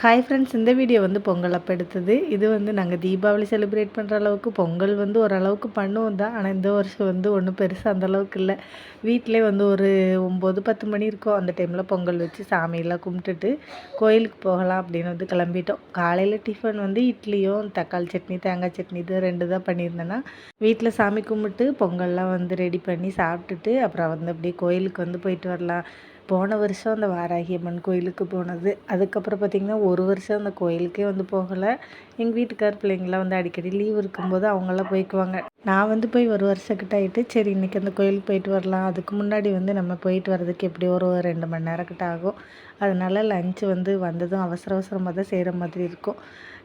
Hi friends இந்த video வந்து பொங்கல் அப்போ எடுத்தது. இது வந்து நாங்கள் தீபாவளி செலிப்ரேட் பண்ணுற அளவுக்கு பொங்கல் வந்து ஓரளவுக்கு பண்ணுவோம் தான். ஆனால் இந்த வருஷம் வந்து ஒன்றும் பெருசாக அந்த அளவுக்கு இல்லை. வீட்டிலே வந்து ஒரு ஒம்பது பத்து மணி இருக்கும். அந்த டைமில் பொங்கல் வச்சு சாமியெல்லாம் கும்பிட்டுட்டு கோயிலுக்கு போகலாம் அப்படின்னு வந்து கிளம்பிட்டோம். காலையில் டிஃபன் வந்து இட்லியும் தக்காளி சட்னி தேங்காய் சட்னி இது ரெண்டு தான் பண்ணியிருந்தேன்னா வீட்டில் சாமி கும்பிட்டு பொங்கல்லாம் வந்து ரெடி பண்ணி சாப்பிட்டுட்டு அப்புறம் வந்து அப்படியே கோயிலுக்கு வந்து போயிட்டு வரலாம். போன வருஷம் அந்த வாராகி அம்மன் கோயிலுக்கு போனது. அதுக்கப்புறம் பார்த்திங்கன்னா ஒரு வருஷம் அந்த கோயிலுக்கே வந்து போகலை. எங்கள் வீட்டுக்கார் பிள்ளைங்களாம் வந்து அடிக்கடி லீவ் இருக்கும்போது அவங்களாம் போய்க்குவாங்க. நான் வந்து போய் ஒரு வருஷக்கிட்ட ஆகிட்டு சரி இன்றைக்கி அந்த கோயிலுக்கு போயிட்டு வரலாம். அதுக்கு முன்னாடி வந்து நம்ம போயிட்டு வர்றதுக்கு எப்படி ஒரு ரெண்டு மணி நேரக்கிட்ட ஆகும். அதனால் லஞ்சு வந்து வந்ததும் அவசர அவசரமாக தான் செய்கிற மாதிரி இருக்கும்.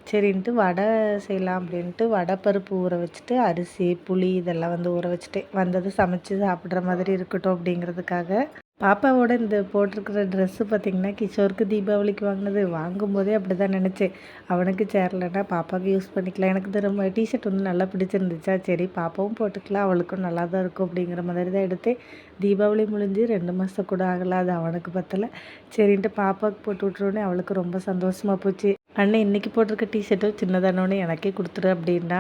சரின்ட்டு வடை செய்யலாம் அப்படின்ட்டு வடை பருப்பு ஊற வச்சுட்டு அரிசி புளி இதெல்லாம் வந்து ஊற வச்சுட்டு வந்தது சமைச்சு சாப்பிட்ற மாதிரி இருக்கட்டும் அப்படிங்கிறதுக்காக. பாப்பாவோட இந்த போட்டிருக்கிற ட்ரெஸ்ஸு பார்த்திங்கன்னா கிஷோருக்கு தீபாவளிக்கு வாங்கினது. வாங்கும்போதே அப்படி தான் நினச்சேன். அவனுக்கு சேரலைன்னா பாப்பாவுக்கு யூஸ் பண்ணிக்கலாம். எனக்கு திரும்ப டிஷர்ட் வந்து நல்லா பிடிச்சிருந்துச்சா? சரி பாப்பாவும் போட்டுக்கலாம். அவளுக்கும் நல்லா தான் இருக்கும் அப்படிங்கிற மாதிரி தான் எடுத்தேன். தீபாவளி முடிஞ்சு ரெண்டு மாதம் கூட ஆகலை. அது அவனுக்கு பத்தலை. சரின்ட்டு பாப்பாவுக்கு போட்டு விட்ருவோன்னே அவளுக்கு ரொம்ப சந்தோஷமாக போச்சு. அண்ணன் இன்றைக்கி போட்டிருக்க டிஷர்ட்டும் சின்னதானோன்னு எனக்கே கொடுத்துரு அப்படின்னா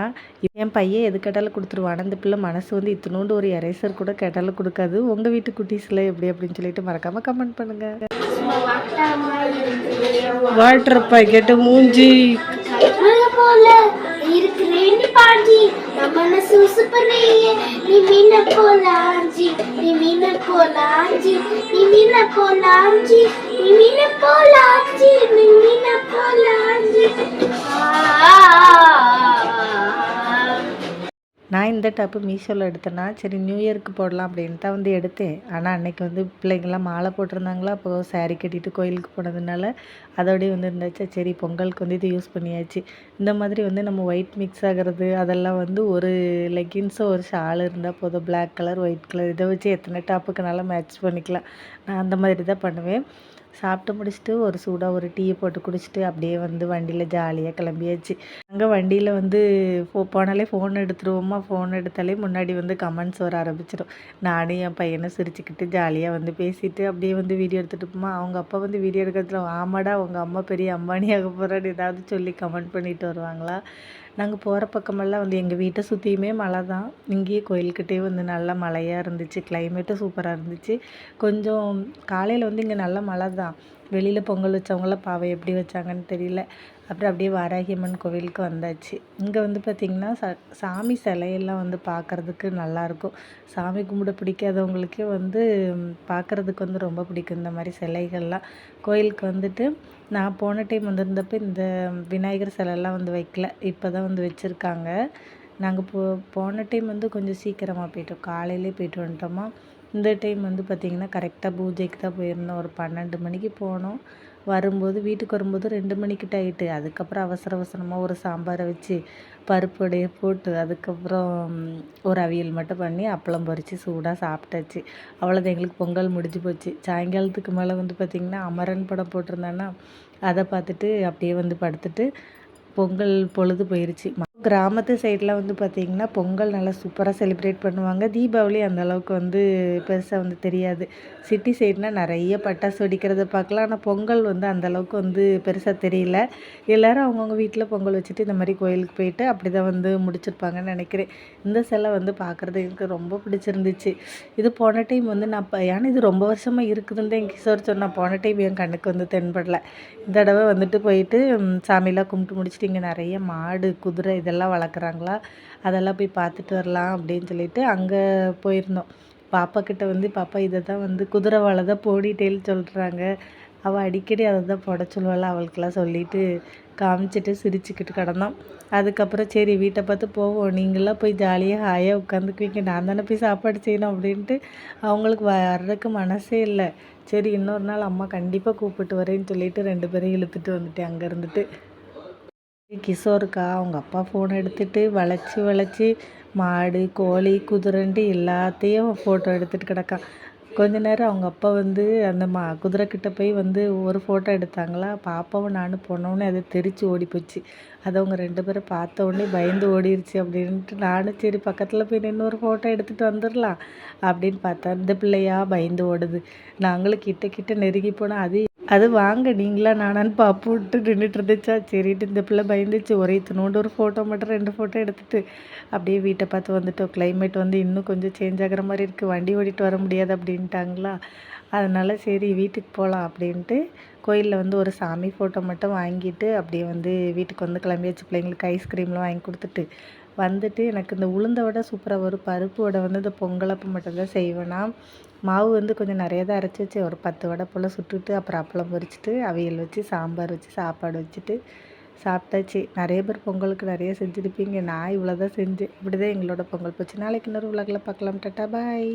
என் பையன் எது கேட்டாலும் கொடுத்துருவான். அந்த பிள்ளை மனசு வந்து இத்தினோண்டு ஒரு எரேசர் கூட கேட்டாலும் கொடுக்காது. உங்கள் வீட்டு குட்டீஸில் எப்படி அப்படின்னு சொல்லிட்டு மறக்காமல் கமெண்ட் பண்ணுங்கள் வாட்டர் பாக்கெட்டு மூஞ்சி. மனசு சுப்பனையே நீ மீன போல ஆஞ்சி நீ மீன போல ஆஞ்சி நீ மீன போல ஆஞ்சி நீ மீன போல ஆஞ்சி நீ மீன போல நான் இந்த டாப்பு மீஷோவில் எடுத்தேன்னா சரி நியூ இயருக்கு போடலாம் அப்படின்ட்டு தான் வந்து எடுத்தேன். ஆனால் அன்னைக்கு வந்து பிள்ளைங்கள்லாம் மாலை போட்டிருந்தாங்களா அப்போ saree கட்டிட்டு கோயிலுக்கு போனதுனால அதோடய வந்து இருந்தாச்சு. சரி பொங்கலுக்கு வந்து இது யூஸ் பண்ணியாச்சு. இந்த மாதிரி வந்து நம்ம ஒயிட் மிக்ஸ் ஆகிறது அதெல்லாம் வந்து ஒரு லெகின்ஸோ ஒரு ஷால் இருந்தால் போதும். பிளாக் கலர் ஒயிட் கலர் இதை வச்சு எத்தனை டாப்புக்குனாலும் மேட்ச் பண்ணிக்கலாம். நான் அந்த மாதிரி தான் பண்ணுவேன். சாப்பிட்டு முடிச்சுட்டு ஒரு சூடாக ஒரு டீயை போட்டு குடிச்சிட்டு அப்படியே வந்து வண்டியில் ஜாலியாக கிளம்பியாச்சு. அங்கே வண்டியில் வந்து போ போனாலே ஃபோன் எடுத்துருவோமா? ஃபோன் எடுத்தாலே முன்னாடி வந்து கமெண்ட்ஸ் வர ஆரம்பிச்சிடும் நானும் என் பையனை சிரிச்சுக்கிட்டு ஜாலியாக வந்து பேசிட்டு அப்படியே வந்து வீடியோ எடுத்துகிட்டுப்போமா அவங்க அப்பா வந்து வீடியோ எடுக்கிறதுல ஆமாடா உங்கள் அம்மா பெரிய அம்பானி ஆக போகிறான்னு ஏதாவது சொல்லி கமெண்ட் பண்ணிட்டு வருவாங்களா? நாங்கள் போகிற பக்கமெல்லாம் வந்து எங்கள் வீட்டை சுற்றியுமே மலை தான். இங்கேயே கோயில்கிட்டே வந்து நல்லா மழையாக இருந்துச்சு. கிளைமேட்டும் சூப்பராக இருந்துச்சு. கொஞ்சம் காலையில் வந்து இங்கே நல்ல மழை தான். வெளியில் பொங்கல் வச்சவங்களாம் பாவை எப்படி வச்சாங்கன்னு தெரியல. அப்புறம் அப்படியே வாராகியம்மன் கோவிலுக்கு வந்தாச்சு. இங்கே வந்து பார்த்திங்கன்னா ச சாமி சிலையெல்லாம் வந்து பார்க்குறதுக்கு நல்லாயிருக்கும் சாமி கும்பிட பிடிக்காதவங்களுக்கே வந்து பார்க்குறதுக்கு வந்து ரொம்ப பிடிக்கும். இந்த மாதிரி சிலைகள்லாம். கோயிலுக்கு வந்துட்டு நான் போன டைம் வந்திருந்தப்போ இந்த விநாயகர் சிலைலாம் வந்து வைக்கல. இப்போ தான் வந்து வச்சுருக்காங்க. நாங்கள் போ போன டைம் வந்து கொஞ்சம் சீக்கிரமாக போயிட்டோம். காலையிலே போயிட்டு வந்துட்டோமா. இந்த டைம் வந்து பார்த்திங்கன்னா கரெக்டாக பூஜைக்கு தான் போயிருந்தோம். ஒரு பன்னெண்டு மணிக்கு போனோம். வரும்போது வீட்டுக்கு வரும்போது ரெண்டு மணிக்கிட்ட ஆகிட்டு அதுக்கப்புறம் அவசர அவசரமாக ஒரு சாம்பாரை வச்சு பருப்புடைய போட்டு அதுக்கப்புறம் ஒரு அவியல் மட்டும் பண்ணி அப்பளம் பறித்து சூடாக சாப்பிட்டாச்சு. அவ்வளோதான் எங்களுக்கு பொங்கல் முடிஞ்சு போச்சு. சாயங்காலத்துக்கு மேலே வந்து பார்த்திங்கன்னா அமரன் படம் போட்டிருந்தான்னா அதை பார்த்துட்டு அப்படியே வந்து படுத்துட்டு பொங்கல் பொழுது போயிருச்சு. கிராமத்து சைடில் வந்து பார்த்திங்கன்னா பொங்கல் நல்லா சூப்பராக செலிப்ரேட் பண்ணுவாங்க. தீபாவளி அந்த அளவுக்கு வந்து பெருசாக வந்து தெரியாது. சிட்டி சைடுனால் நிறைய பட்டாசு வெடிக்கிறத பார்க்கலாம். ஆனால் பொங்கல் வந்து அந்த அளவுக்கு வந்து பெருசாக தெரியல. எல்லோரும் அவங்கவுங்க வீட்டில் பொங்கல் வச்சுட்டு இந்த மாதிரி கோயிலுக்கு போயிட்டு அப்படி தான் வந்து முடிச்சிருப்பாங்கன்னு நினைக்கிறேன். இந்த சிலை வந்து பார்க்குறது எனக்கு ரொம்ப பிடிச்சிருந்துச்சு. இது போன டைம் வந்து நான் இப்போ ஏன்னா இது ரொம்ப வருஷமாக இருக்குதுன்னு தான் என் கிஷோர் சொன்னால் போன டைம் என் கண்ணுக்கு வந்து தென்படலை. இந்த தடவை வந்துட்டு போயிட்டு சாமியெலாம் கும்பிட்டு முடிச்சுட்டு இங்கே நிறைய மாடு குதிரை இதெல்லாம் வளர்க்குறாங்களா? அதெல்லாம் போய் பார்த்துட்டு வரலாம் அப்படின்னு சொல்லிட்டு அங்கே போயிருந்தோம். பாப்பா கிட்ட வந்து பாப்பா இதை தான் வந்து குதிரை வாழை தான் போடிட்டேல் சொல்கிறாங்க அவள் அடிக்கடி அதை தான் போட சொல்லுவாள்? அவளுக்கெல்லாம் சொல்லிட்டு காமிச்சிட்டு சிரிச்சுக்கிட்டு கிடந்தோம். அதுக்கப்புறம் சரி வீட்டை பார்த்து போவோம். நீங்களாம் போய் ஜாலியாக ஹாயாக உட்காந்துக்குவீங்க. நான் தானே போய் சாப்பாடு செய்யணும் அப்படின்ட்டு அவங்களுக்கு வர்றதுக்கு மனசே இல்லை. சரி இன்னொரு நாள் அம்மா கண்டிப்பாக கூப்பிட்டு வரேன்னு சொல்லிட்டு ரெண்டு பேரையும் இழுத்துட்டு வந்துட்டேன் அங்கே இருந்துட்டு கிஷோருக்கா அவங்க அப்பா ஃபோன் எடுத்துட்டு வளைச்சி வளைச்சி மாடு கோழி குதிரைன்ட்டு எல்லாத்தையும் ஃபோட்டோ எடுத்துகிட்டு கிடக்கான் கொஞ்ச நேரம் அவங்க அப்பா வந்து அந்த மா குதிரை கிட்ட போய் வந்து ஒரு ஃபோட்டோ எடுத்தாங்களா? பாப்பாவும் நானும் போனோடனே அது தெரிச்சு ஓடி போச்சு. அது அவங்க ரெண்டு பேரும் பார்த்த உடனே பயந்து ஓடிருச்சு அப்படின்ட்டு நானும் சரி பக்கத்தில் போய் நின்று ஒரு ஃபோட்டோ எடுத்துகிட்டு வந்துடலாம் அப்படின்னு பார்த்தா இந்த பிள்ளையா பயந்து ஓடுது. நாங்களும் கிட்ட கிட்ட நெருங்கி போனால் அது அது வாங்க நீங்களா நானான்னு பாப்புன்ட்டு நின்றுட்டு இருந்துச்சா? சரிட்டு இந்த பிள்ளை பயந்துச்சு. ஒரே இத்தினோண்டு ஒரு ஃபோட்டோ மட்டும் ரெண்டு ஃபோட்டோ எடுத்துகிட்டு அப்படியே வீட்டை பார்த்து வந்துட்டோம். கிளைமேட் வந்து இன்னும் கொஞ்சம் சேஞ்ச் ஆகிற மாதிரி இருக்குது வண்டி ஓடிட்டு வர முடியாது அப்படின்ட்டாங்களா? அதனால் சரி வீட்டுக்கு போகலாம் அப்படின்ட்டு கோயிலில் வந்து ஒரு சாமி ஃபோட்டோ மட்டும் வாங்கிட்டு அப்படியே வந்து வீட்டுக்கு வந்து கிளம்பியாச்சு பிள்ளைங்களுக்கு ஐஸ்கிரீம்லாம் வாங்கி கொடுத்துட்டு வந்துட்டு எனக்கு இந்த உளுந்த வடை சூப்பராக வரும். பருப்பு வடை வந்து இந்த பொங்கலப்பம் மட்டும்தான் செய்வேனா மாவு வந்து கொஞ்சம் நிறைய தான் அரைச்சி வச்சு ஒரு பத்து வடை போல் சுட்டுட்டு அப்புறம் அப்பளம் பொரிச்சிட்டு அவியல் வச்சு சாம்பார் வச்சு சாப்பாடு வச்சுட்டு சாப்பிட்டாச்சு. நிறைய பேர் பொங்கலுக்கு நிறைய செஞ்சுருப்பீங்க. நான் இவ்வளோ தான் செஞ்சேன். இப்படி தான் எங்களோட பொங்கல் போச்சு. நாளைக்கு இன்னொரு உலகில் பார்க்கலாம். Tata bye.